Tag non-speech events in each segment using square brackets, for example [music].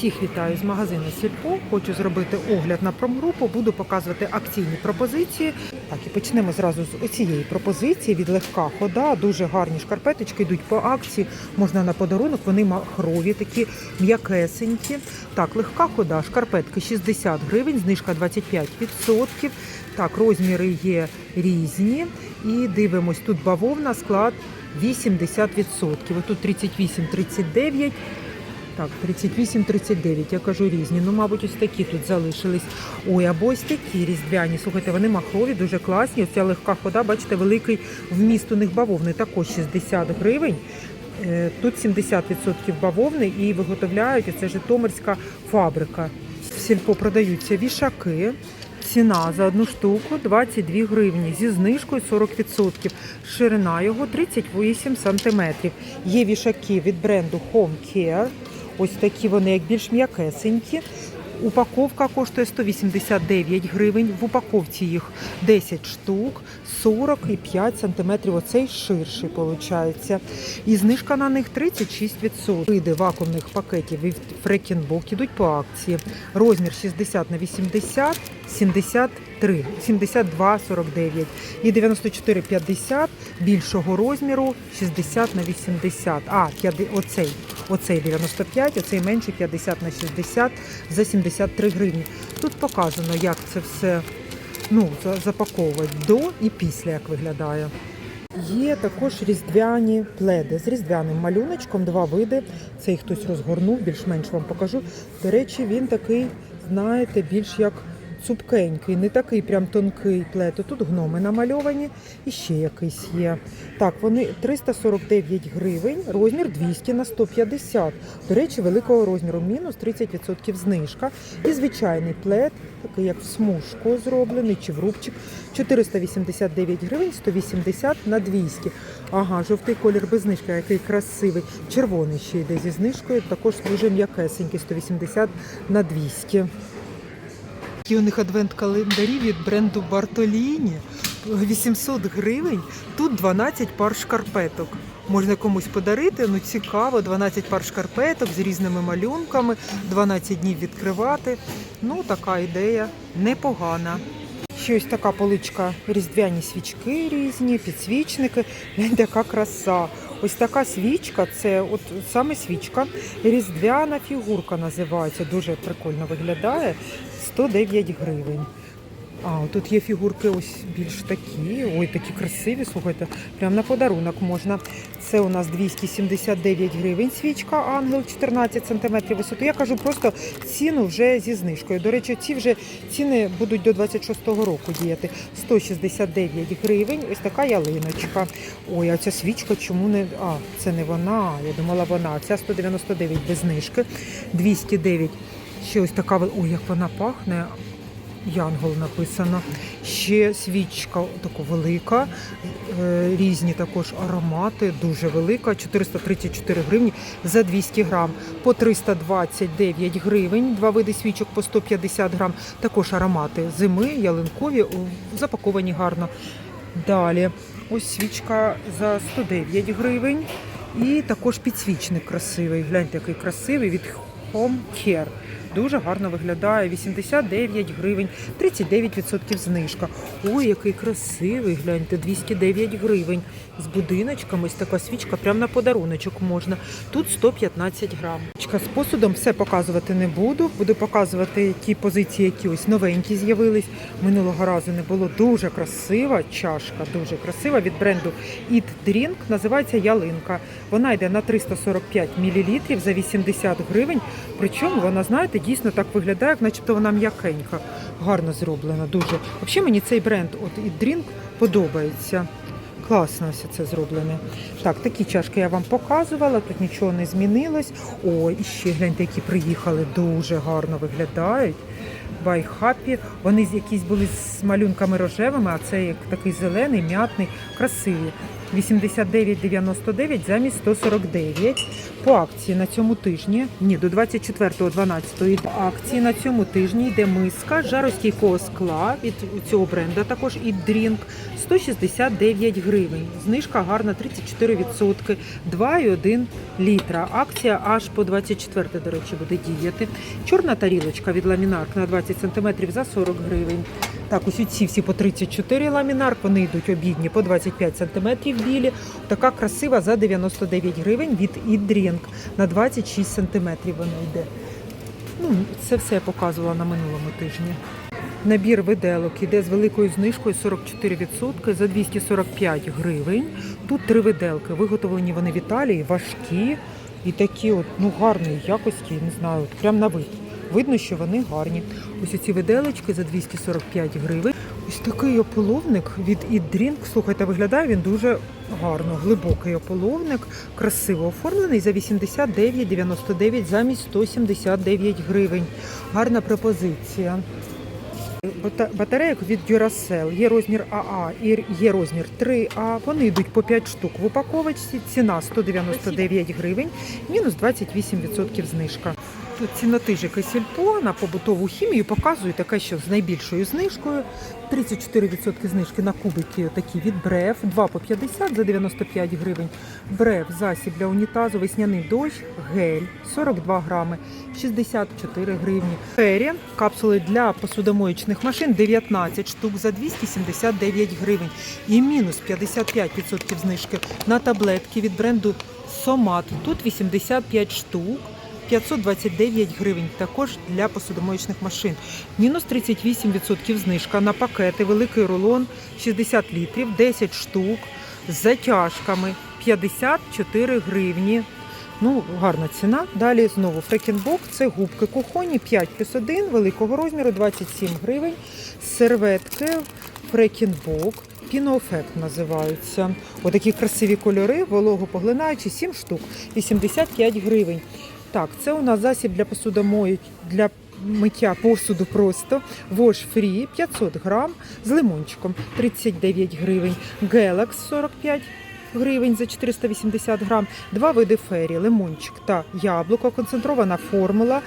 Всіх вітаю з магазину Сільпо. Хочу зробити огляд на промгрупу, буду показувати акційні пропозиції. Так, і почнемо зразу з оцієї пропозиції від легка хода. Дуже гарні шкарпеточки йдуть по акції. Можна на подарунок, вони махрові, такі м'якесенькі. Так, легка хода, шкарпетки 60 гривень, знижка 25%. Так, розміри є різні. І дивимось, тут бавовна, склад 80%. Отут 38-39. Так, 38-39, я кажу різні. Ну, мабуть, ось такі тут залишились. Ой, або ось такі різдвяні. Слухайте, вони махрові, дуже класні. Ось ця легка хода, бачите, великий вміст у них бавовни, також 60 гривень. Е, Тут 70% бавовни і виготовляють, це Житомирська фабрика. В сільпо продаються вішаки. Ціна за одну штуку 22 гривні зі знижкою 40%. Ширина його 38 см. Є вішаки від бренду Home Care. Ось такі вони, як більш м'якесенькі. Упаковка коштує 189 гривень. В упаковці їх 10 штук, 45 см. Оцей ширший виходить. І знижка на них 36%. Види вакуумних пакетів від Фрекінбок ідуть по акції. Розмір 60 на 80, 73, 72, 49 і 94, 50 більшого розміру 60 на 80. А, оцей, оцей 95, оцей менший 50 на 60 за 73 гривні. Тут показано, як це все ну, запаковувати до і після, як виглядає. Є також різдвяні пледи з різдвяним малюночком, два види. Цей хтось розгорнув, більш-менш вам покажу. До речі, він такий, знаєте, більш як цупкенький, не такий прям тонкий плед. Тут гноми намальовані і ще якийсь є. Так, вони 349 гривень, розмір 200 на 150. До речі, великого розміру, мінус 30% знижка. І звичайний плед, такий як в смужку зроблений чи в рубчик, 489 гривень, 180 на 200. Ага, жовтий колір без знижки, який красивий. Червоний ще йде зі знижкою, також дуже м'якесенький, 180 на 200. Такі у них адвент-календарі від бренду Бартоліні. 800 гривень. Тут 12 пар шкарпеток. Можна комусь подарити, ну цікаво, 12 пар шкарпеток з різними малюнками, 12 днів відкривати. Ну, така ідея непогана. Ще ось така поличка, різдвяні свічки різні, підсвічники. [laughs] Гляньте, яка краса. Ось така свічка, це от саме свічка, різдвяна фігурка називається. Дуже прикольно виглядає. 109 гривень. А, тут є фігурки ось більш такі. Ой, такі красиві, слухайте, прямо на подарунок можна. Це у нас 279 гривень свічка, ангел 14 см висоту. Я кажу просто ціну вже зі знижкою. До речі, ці вже ціни будуть до 26-го року діяти. 169 гривень. Ось така ялиночка. Ой, а ця свічка чому не. А, це не вона. Я думала, вона. Ця 199 без знижки. 209. Ще ось така. Ой, як вона пахне. Янгол написано. Ще свічка така велика, е, різні також аромати, дуже велика, 434 гривні за 200 грам. По 329 гривень, два види свічок по 150 грам. Також аромати зими, ялинкові, запаковані гарно. Далі, ось свічка за 109 гривень. І також підсвічник красивий. Гляньте, який красивий від Home Care. Дуже гарно виглядає. 89 гривень, 39% знижка. Ой, який красивий, гляньте, 209 гривень. З будиночками ось така свічка, прямо на подаруночок можна. Тут 115 грам. З посудом все показувати не буду. Буду показувати ті позиції, які ось новенькі з'явились. Минулого разу не було дуже красива чашка, дуже красива від бренду Eat Drink. Називається ялинка. Вона йде на 345 мл за 80 гривень. Причому вона, знаєте, дійсно так виглядає, як начебто вона м'якенька, гарно зроблена. Дуже. Взагалі мені цей бренд от Eat Drink подобається. Класно все це зроблене. Так, такі чашки я вам показувала, тут нічого не змінилось. О, і ще гляньте, які приїхали, дуже гарно виглядають. Happy. Вони якісь були з малюнками рожевими, а це як такий зелений, м'ятний, красиві. 89,99 замість 149. По акції на цьому тижні, ні, до 24.12 йде акції на цьому тижні йде миска жаростійкого скла від цього бренду також і дрінк 169 гривень. Знижка гарна 34%, 2,1 літра. Акція аж по 24, до речі, буде діяти. Чорна тарілочка від ламінарк на 20 см за 40 гривень. Так, ось ці всі по 34 ламінарк, вони йдуть обідні по 25 см білі. Така красива за 99 гривень від Ідрінк на 26 см вона йде. Ну, це все я показувала на минулому тижні. Набір виделок іде з великою знижкою 44% за 245 гривень. Тут три виделки. Виготовлені вони в Італії, важкі і такі от, ну, гарної якості, не знаю, от прям на вид. Видно, що вони гарні. Ось ці виделочки за 245 гривень. Ось такий ополовник від Ідрінк. Слухайте, виглядає він дуже гарно. Глибокий ополовник, красиво оформлений за 89,99 замість 179 гривень. Гарна пропозиція. Бата- Батарейок від Duracell. Є розмір АА і є розмір 3А. Вони йдуть по 5 штук в упаковочці. Ціна 199 гривень, мінус 28% знижка. Тут цінотижики сільпо на побутову хімію показує таке, що з найбільшою знижкою. 34% знижки на кубики такі від Брев, 2 по 50 за 95 гривень. Брев засіб для унітазу, весняний дощ, гель 42 грами, 64 гривні. Фері, капсули для посудомоєчних машин 19 штук за 279 гривень. І мінус 55% знижки на таблетки від бренду Сомат. Тут 85 штук. 529 гривень також для посудомоєчних машин. Мінус 38% знижка на пакети, великий рулон 60 літрів, 10 штук з затяжками 54 гривні. Ну, гарна ціна. Далі знову фрекінбок. Це губки кухонні 5 плюс 1, великого розміру 27 гривень. Серветки фрекінбок. Піноефект називаються. Отакі красиві кольори, вологопоглинаючі, 7 штук, 85 гривень. Так, це у нас засіб для посудомої, для миття посуду просто. Wash Free 500 грам з лимончиком 39 гривень. Galax 45 гривень за 480 грам. Два види фері, лимончик та яблуко. Концентрована формула.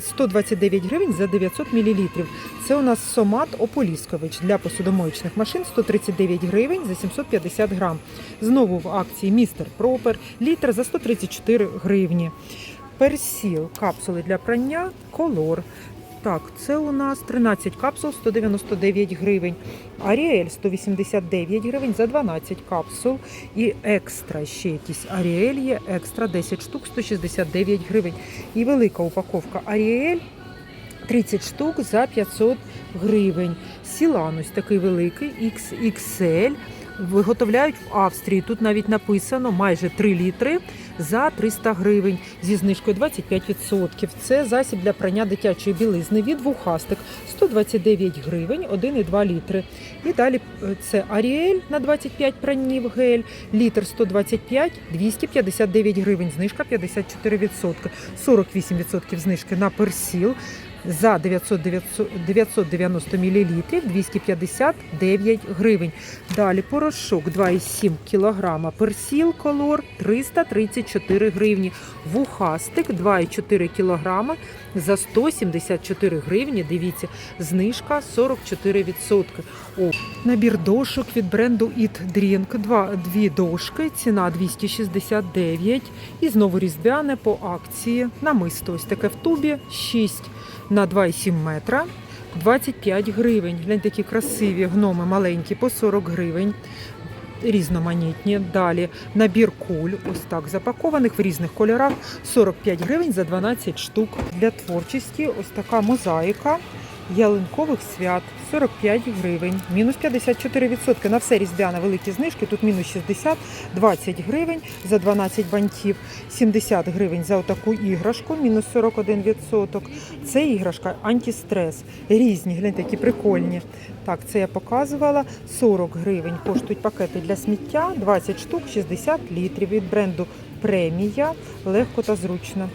129 гривень за 900 мл. Це у нас сомат Ополіскович для посудомоєчних машин 139 гривень за 750 грам. Знову в акції Містер Пропер літр за 134 гривні. Персіл, капсули для прання, колор. Так, це у нас 13 капсул 199 гривень. Аріель 189 гривень за 12 капсул. І екстра ще якісь Аріель є, екстра 10 штук 169 гривень. І велика упаковка Аріель 30 штук за 500 гривень. Сілан такий великий XXL. Виготовляють в Австрії. Тут навіть написано майже 3 літри за 300 гривень зі знижкою 25%. Це засіб для прання дитячої білизни від вухастик 129 гривень, 1,2 літри. І далі е, це Аріель на 25 пранів гель, літр 125, 259 гривень, знижка 54%, 48% знижки на персіл. За 900, 990 мл 259 гривень. Далі порошок 2,7 кг, персіл колор 334 гривні. Вухастик 2,4 кг за 174 гривні. Дивіться, знижка 44%. О, набір дошок від бренду It Drink. Два, дві дошки, ціна 269. І знову різдвяне по акції. Намисто ось таке в тубі 6 на 2,7 метра. 25 гривень. Глянь, такі красиві гноми маленькі по 40 гривень. Різноманітні. Далі набір куль, ось так запакованих в різних кольорах. 45 гривень за 12 штук. Для творчості ось така мозаїка ялинкових свят 45 гривень, мінус 54% на все різдвяне великі знижки. Тут мінус 60, 20 гривень за 12 бантів, 70 гривень за отаку іграшку, мінус 41%. Це іграшка антистрес. Різні, гляньте, які прикольні. Так, це я показувала. 40 гривень коштують пакети для сміття, 20 штук, 60 літрів від бренду Премія. Легко та зручно.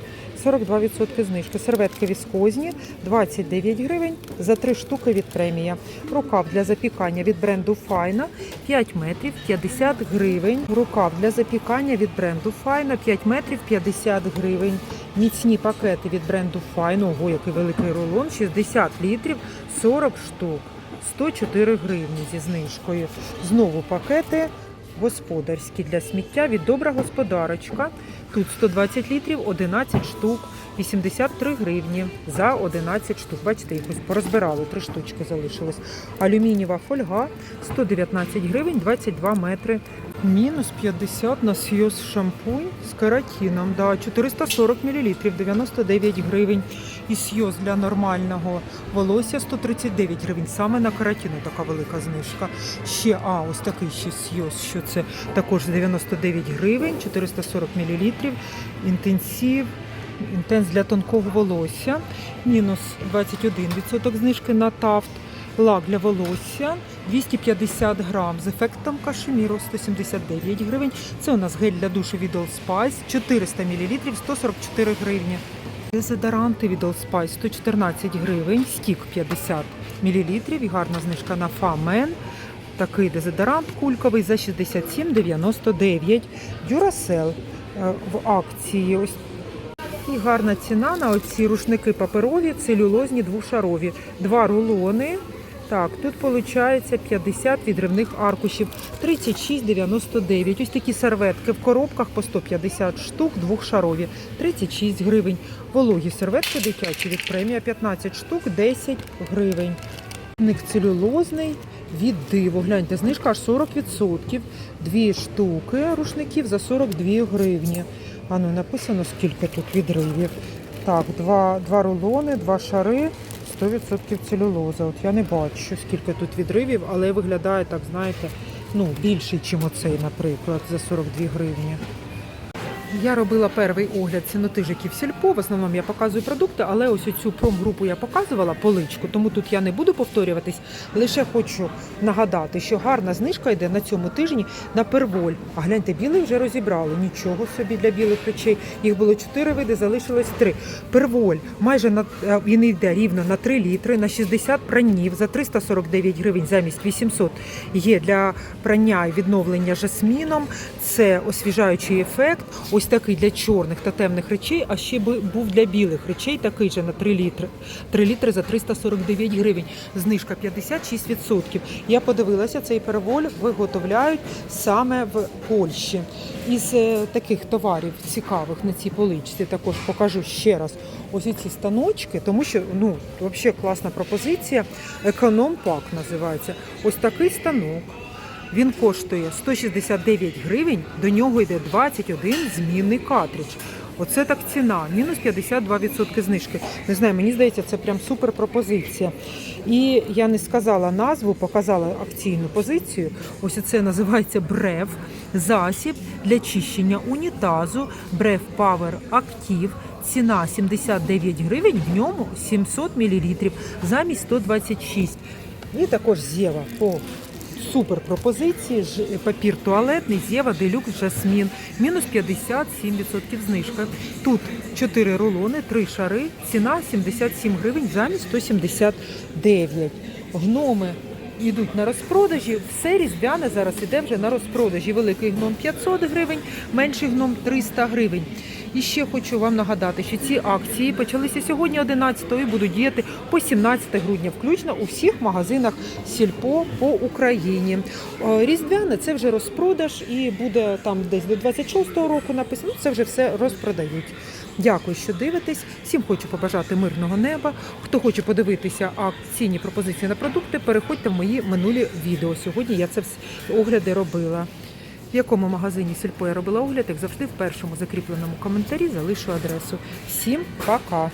42% знижки. Серветки віскозні 29 гривень за 3 штуки від премія. Рукав для запікання від бренду Файна 5 метрів 50 гривень. Рукав для запікання від бренду Файна 5 метрів 50 гривень. Міцні пакети від бренду Файна. Ого, який великий рулон, 60 літрів, 40 штук. 104 гривні зі знижкою. Знову пакети господарські для сміття від добра господарочка. Тут 120 літрів, 11 штук, 83 гривні за 11 штук. Бачите, їх ось порозбирали, три штучки залишилось. Алюмінієва фольга 119 гривень, 22 метри. Мінус 50 на сйоз шампунь з каротином. Да, 440 мл, 99 гривень. І сйоз для нормального волосся 139 гривень. Саме на каротину така велика знижка. Ще, а, ось такий ще сйоз, що це також 99 гривень, 440 мл. Інтенсив. Інтенс для тонкого волосся. Мінус 21% знижки на тафт. Лак для волосся 250 грам з ефектом кашеміру 179 гривень. Це у нас гель для душу від Old Spice 400 мл 144 гривні. Дезодоранти від Old Spice 114 гривень, стік 50 мл і гарна знижка на Фамен. Такий дезодорант кульковий за 67,99. Дюрасел е, в акції. Ось і гарна ціна на оці рушники паперові, целюлозні двошарові. Два рулони. Так, тут виходить 50 відривних аркушів, 36,99. Ось такі серветки в коробках по 150 штук, двохшарові, 36 гривень. Вологі серветки дитячі від премія 15 штук, 10 гривень. Ник целюлозний від диво. Гляньте, знижка аж 40%. Дві штуки рушників за 42 гривні. А ну написано, скільки тут відривів. Так, два, два рулони, два шари, 100% целюлоза. От я не бачу, скільки тут відривів, але виглядає так, знаєте, ну, більший, ніж оцей, наприклад, за 42 гривні. Я робила перший огляд цінотижиків сільпо. В основному я показую продукти, але ось цю промгрупу я показувала поличку, тому тут я не буду повторюватись. Лише хочу нагадати, що гарна знижка йде на цьому тижні на перволь. А гляньте, білий вже розібрали. Нічого собі для білих речей. Їх було чотири види, залишилось три. Перволь майже на е, він йде рівно на 3 літри, на 60 пранів за 349 гривень замість 800 є для прання і відновлення жасміном. Це освіжаючий ефект. Ось такий для чорних та темних речей, а ще був для білих речей такий же на 3 літри. 3 літри за 349 гривень. Знижка 56%. Я подивилася, цей переволь виготовляють саме в Польщі. Із е, таких товарів цікавих на цій поличці також покажу ще раз. Ось ці станочки, тому що ну взагалі класна пропозиція. Економ пак називається. Ось такий станок. Він коштує 169 гривень, до нього йде 21 змінний картридж. Оце так ціна, мінус 52% знижки. Не знаю, мені здається, це прям супер пропозиція. І я не сказала назву, показала акційну позицію. Ось це називається Брев, засіб для чищення унітазу, Брев Power Active. Ціна 79 гривень, в ньому 700 мл замість 126. І також зєва по супер пропозиції. Ж- Папір туалетний, Зєва, Делюкс, Жасмін. Мінус 57% знижка. Тут 4 рулони, 3 шари, ціна 77 гривень замість 179. Гноми йдуть на розпродажі. Все різдвяне зараз іде вже на розпродажі. Великий гном 500 гривень, менший гном 300 гривень. І ще хочу вам нагадати, що ці акції почалися сьогодні 11 і будуть діяти по 17 грудня, включно у всіх магазинах Сільпо по Україні. Е, Різдвяне це вже розпродаж і буде там десь до 26-го року написано. Це вже все розпродають. Дякую, що дивитесь. Всім хочу побажати мирного неба. Хто хоче подивитися акційні пропозиції на продукти, переходьте в мої минулі відео. Сьогодні я це огляди робила. В якому магазині Сільпо я робила огляд, як завжди, в першому закріпленому коментарі залишу адресу. Всім пока!